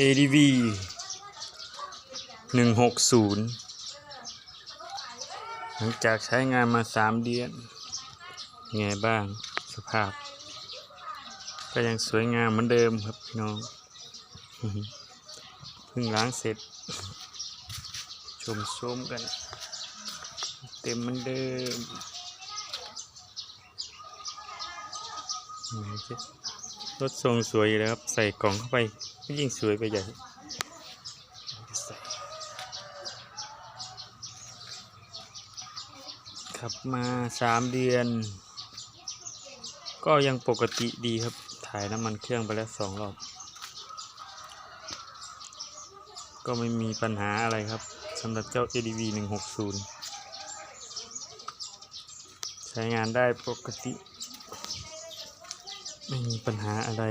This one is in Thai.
ADV หนึ่งหกศูนย์หลังจากใช้งานมาสามเดือน ไงบ้างสภาพ ก็ยังสวยงามเหมือนเดิมครับพี่น้องเพิ่งล้างเสร็จ ชมชมกัน เต็มเหมือนเดิม รถทรงสวยอยู่แล้วครับ ใส่กล่องเข้าไปยิ่งสวยไปใหญ่ขับมาสามเดือน ก็ยังปกติดีครับ ถ่ายน้ำมันเครื่องไปแล้วสองรอบ ก็ไม่มีปัญหาอะไรครับสำหรับเจ้า ADV 160 ใช้งานได้ปกติ มีปัญหาอะไร